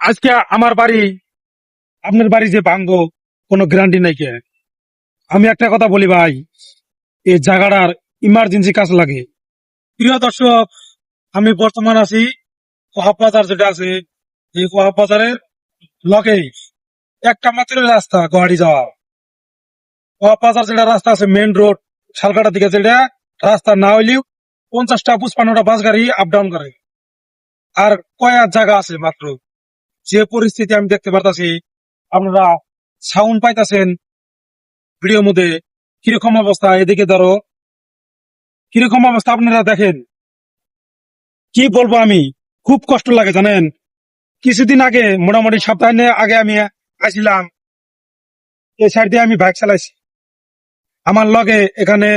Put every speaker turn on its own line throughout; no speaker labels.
আজকে আমার বাড়ি, আপনার বাড়ি যে ভাঙবো কোনো গ্যারান্টি নাই কে? আমি একটা কথা বলি ভাই, এই জায়গাটার ইমার্জেন্সি কাজ লাগে। প্রিয় দর্শক, আমি বর্তমান আছি কোহাব বাজার যেটা আছে, এই কোহাব বাজারের লগে একটা মাত্র রাস্তা গুয়াহাটি যাওয়া কোহাব বাজার যেটা রাস্তা আছে মেন রোড শালকাটার দিকে যেটা, রাস্তা না হইলেও পঞ্চাশটা পুষ্পান্নটা বাস গাড়ি আপ ডাউন করে। আর কয়েক জায়গা আছে মাত্র। যে পরিস্থিতি আমি দেখতে পারতাছি আপনারা সাউন্ড পাইতাছেন ভিডিওর মধ্যে কীরকম অবস্থা? এদিকে ধরো কীরকম অবস্থা আপনারা দেখেন? কি বলব আমি? খুব কষ্ট লাগে জানেন? কিছুদিন আগে মোটামুটি সপ্তাহ আগে আমি আসছিলাম এই সাইড দিয়ে আমি বাইক চালাইছি। আমার লগে এখানে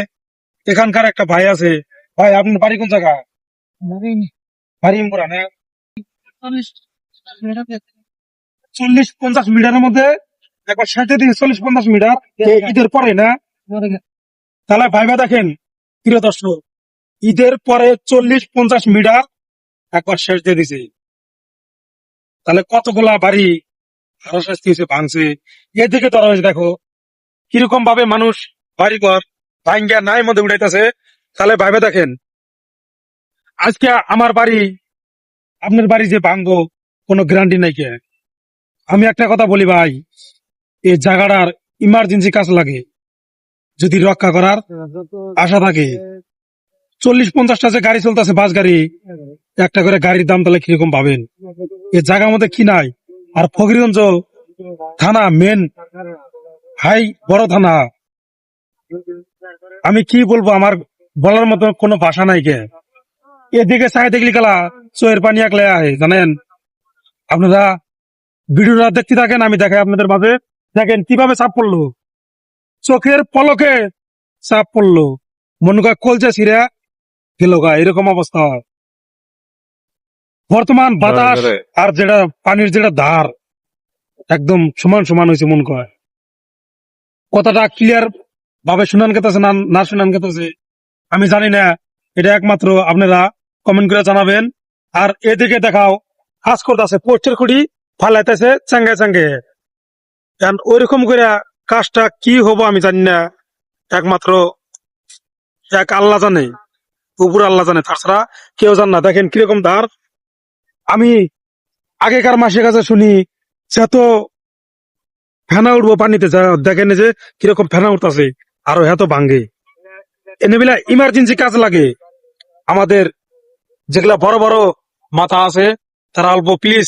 এখানকার একটা ভাই আছে। ভাই আপনার বাড়ি কোন জায়গা? বাড়ি না? চল্লিশ পঞ্চাশ মিটারের মধ্যে একবার সাইডে দিয়ে চল্লিশ পঞ্চাশ মিটার ঈদের পরে না? তাহলে ভাইবা দেখেন প্রিয় দর্শক ঈদের পরে চল্লিশ পঞ্চাশ মিটার একবার শেষ দিয়ে দিছে। তাহলে কতগুলা বাড়ি আরও শাস্তি হয়েছে ভাঙছে? এদিকে ধরা হয়েছে দেখো কীরকম ভাবে মানুষ বাড়ি ঘর ভাঙ্গা নাই মধ্যে উঠাইতেছে। তাহলে ভাইবা দেখেন আজকে আমার বাড়ি আপনার বাড়ি যে ভাঙবো কোনো গ্যারান্টি নাই কে? আমি একটা কথা বলি ভাই এই জায়গাটার ইমার্জেন্সি কাজ লাগে, যদি রক্ষা করার আশা থাকে। চল্লিশ পঞ্চাশটা যে গাড়ি চলতেছে, বাস গাড়ি, একটা করে গাড়ির দাম তাহলে কীরকম পাবেন? এই জায়গার মধ্যে কি নাই? আর ফকিরগঞ্জ থানা মেন হাই বড় থানা। আমি কি বলব, আমার বলার মতো কোনো ভাষা নাই কে। এদিকে চাই দেখলি কালা, চোয়ের পানি একলে আহে, জানেন? আপনারা ভিডিওটা দেখতে থাকেন আমি দেখাই আপনাদের মাঝে। দেখেন কীভাবে চাপ পড়ল চোখের পলকে চাপ পড়ল মনে কয় কলচে ছিঁড়ে গেল গা এরকম অবস্থা। বর্তমান বাতাস আর যেটা পানির যেটা ধার একদম সমান সমান হয়েছে মন কয় কথাটা ক্লিয়ার ভাবে শুনান কেতেছে না না শুনান কেতেছে আমি জানি না। এটা একমাত্র আপনারা কমেন্ট করে জানাবেন। আর এদিকে দেখাও কাজ করতেছে পোস্টের খুঁড়ি ফালাইতেছে চাঙ্গে চাঙ্গে কারণ ওইরকম করে কাজটা কি হব আমি জানি না। একমাত্র এক আল্লাহ জানে, উপর আল্লাহ জানে। তাছাড়া কেউ জান না। দেখেন কীরকম ধার। আমি আগেকার মাসের কাছে শুনি সে তো ফেনা উঠবো পানিতে দেখেন যে কীরকম ফেনা উঠতেছে, আরও এত ভাঙ্গে। এনে বেলা ইমার্জেন্সি কাজ লাগে। আমাদের যেগুলা বড় বড় মাথা আছে তারা অল্প প্লিজ